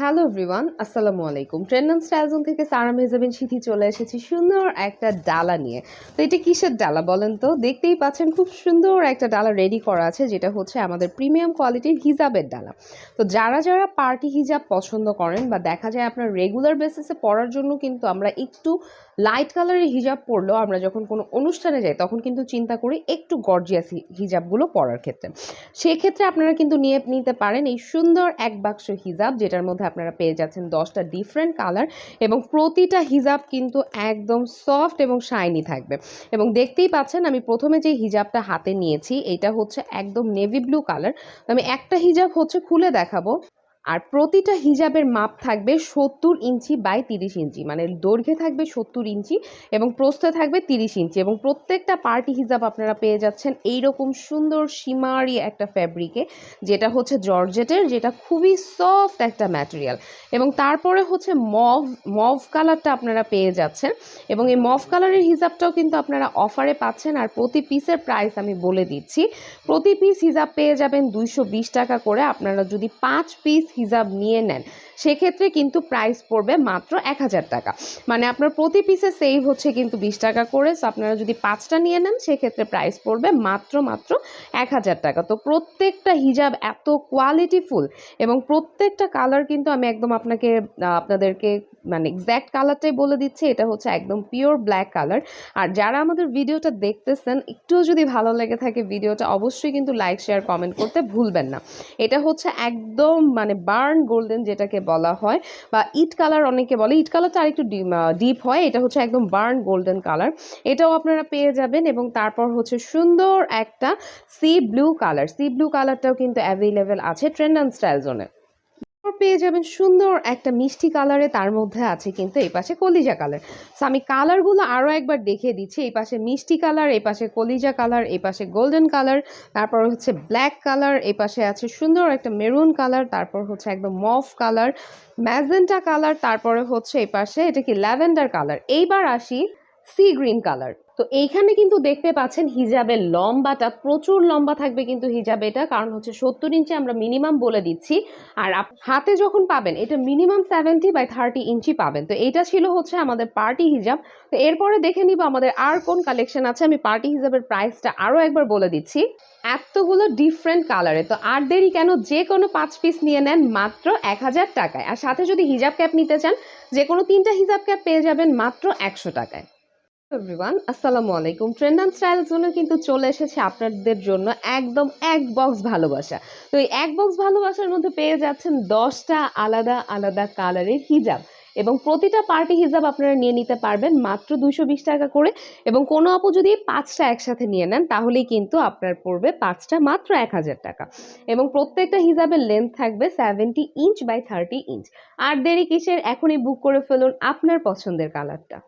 Hello everyone, আসসালামু আলাইকুম। Trend and style zone থেকে সারা মেজাবিন সিথি চলে এসেছি সুন্দর একটা ডালা নিয়ে। তো এটা কিসের ডালা বলেন তো? দেখতেই পাচ্ছেন খুব সুন্দর একটা ডালা রেডি করা আছে, যেটা হচ্ছে আমাদের প্রিমিয়াম কোয়ালিটির হিজাবের ডালা। তো যারা যারা পার্টি হিজাব পছন্দ করেন বা দেখা যায় আপনার রেগুলার বেসিসে পরার জন্য কিন্তু আমরা একটু লাইট কালারের হিজাব পরলেও আমরা যখন কোনো অনুষ্ঠানে যাই, তখন কিন্তু চিন্তা করি একটু গর্জিয়াস হিজাবগুলো পরার ক্ষেত্রে। সেক্ষেত্রে আপনারা কিন্তু নিয়ে নিতে পারেন এই সুন্দর এক বাক্স হিজাব, যেটার মধ্যে আপনারা পেয়ে যাচ্ছেন দশটা ডিফারেন্ট কালার এবং প্রতিটা হিজাব কিন্তু একদম সফট এবং শাইনি থাকবে। এবং দেখতেই পাচ্ছেন আমি প্রথমে যে হিজাবটা হাতে নিয়েছি, এটা হচ্ছে একদম নেভি ব্লু কালার আমি একটা হিজাব হচ্ছে খুলে দেখাবো। আর প্রতিটা হিজাবের মাপ থাকবে সত্তর ইঞ্চি বাই তিরিশ ইঞ্চি। মানে দৈর্ঘ্যে থাকবে সত্তর ইঞ্চি এবং প্রস্থে থাকবে তিরিশ ইঞ্চি এবং প্রত্যেকটা পার্টি হিজাব আপনারা পেয়ে যাচ্ছেন এইরকম সুন্দর সীমারি একটা ফ্যাব্রিকে, যেটা হচ্ছে জর্জেটের, যেটা খুবই সফট একটা ম্যাটেরিয়াল। এবং তারপরে হচ্ছে মভ মভ কালারটা আপনারা পেয়ে যাচ্ছেন এবং এই মভ কালারের হিজাবটাও কিন্তু আপনারা অফারে পাচ্ছেন আর প্রতি পিসের প্রাইস আমি বলে দিচ্ছি। প্রতি পিস হিজাব পেয়ে যাবেন দুইশো বিশ টাকা করে। আপনারা যদি পাঁচ পিস হিজাব নিয়ে নেন। সেক্ষেত্রে কিন্তু প্রাইস পড়বে মাত্র এক হাজার টাকা। মানে আপনার প্রতি পিসে সেভ হচ্ছে কিন্তু বিশ টাকা করে। সো আপনারা যদি পাঁচটা নিয়ে নেন, সেক্ষেত্রে প্রাইস পড়বে মাত্র মাত্র এক হাজার টাকা। তো প্রত্যেকটা হিজাব এত কোয়ালিটিফুল এবং প্রত্যেকটা কালার কিন্তু আমি একদম আপনাকে আপনাদেরকে মানে এক্স্যাক্ট কালারটাই বলে দিচ্ছি। এটা হচ্ছে একদম পিওর ব্ল্যাক কালার আর যারা আমাদের ভিডিওটা দেখতেছেন, একটুও যদি ভালো লেগে থাকে ভিডিওটা অবশ্যই কিন্তু লাইক শেয়ার কমেন্ট করতে ভুলবেন না। এটা হচ্ছে একদম মানে বার্ন গোল্ডেন যেটাকে বলা হয়। বা ইট কালার অনেকে বলে, ইট কালারটা আরেকটু ডিপ হয়। এটা হচ্ছে একদম বার্ন গোল্ডেন কালার এটাও আপনারা পেয়ে যাবেন এবং তারপর হচ্ছে সুন্দর একটা sea blue colour sea blue কালারটাও কিন্তু অ্যাভেলেবেল আছে ট্রেন্ড অ্যান্ড স্টাইল জোনে তারপর পেয়ে যাবেন সুন্দর একটা মিষ্টি কালারে, তার মধ্যে আছে কিন্তু এই পাশে কলিজা কালার। সো আমি কালারগুলো আরও একবার দেখিয়ে দিচ্ছি, এই পাশে মিষ্টি কালার, এই পাশে কলিজা কালার, এই পাশে গোল্ডেন কালার, তারপর হচ্ছে ব্ল্যাক কালার, এই পাশে আছে সুন্দর একটা মেরুন কালার, তারপর হচ্ছে একদম মফ কালার, ম্যাজেন্টা কালার, তারপরে হচ্ছে এই পাশে এটা কি ল্যাভেন্ডার কালার। এইবার আসি সি গ্রিন কালার তো এইখানে কিন্তু দেখতে পাচ্ছেন হিজাবের লম্বাটা, প্রচুর লম্বা থাকবে কিন্তু হিজাব এটা, কারণ হচ্ছে সত্তর ইঞ্চি আমরা মিনিমাম বলে দিচ্ছি। আর হাতে যখন পাবেন, এটা minimum seventy by thirty inch পাবেন। তো এটা ছিল হচ্ছে আমাদের পার্টি হিজাব। তো এরপরে দেখে নিব আমাদের আর কোন কালেকশন আছে, আমি পার্টি হিজাবের প্রাইসটা আরও একবার বলে দিচ্ছি। এতগুলো ডিফারেন্ট কালারে তো আর দেরি কেন? যে কোনো পাঁচ পিস নিয়ে নেন মাত্র এক হাজার টাকায়। আর সাথে যদি হিজাব ক্যাপ নিতে চান, যে কোনো তিনটা হিজাব ক্যাপ পেয়ে যাবেন মাত্র একশো টাকায়। এভরিওয়ান আসসালামু আলাইকুম ট্রেন্ড অ্যান্ড স্টাইল জন্য কিন্তু চলে এসেছে আপনাদের জন্য একদম এক বক্স ভালোবাসা। তো এই এক বক্স ভালোবাসার মধ্যে পেয়ে যাচ্ছেন দশটা আলাদা আলাদা কালারের হিজাব। এবং প্রতিটা পার্টি হিজাব আপনারা নিয়ে নিতে পারবেন মাত্র দুশো বিশ টাকা করে। এবং কোনো আপু যদি পাঁচটা একসাথে নিয়ে নেন, তাহলেই কিন্তু আপনার পড়বে পাঁচটা মাত্র এক হাজার টাকা। এবং প্রত্যেকটা হিজাবের লেন্থ থাকবে seventy inch by thirty inch আর দেরি কিসের? এখনই বুক করে ফেলুন আপনার পছন্দের কালারটা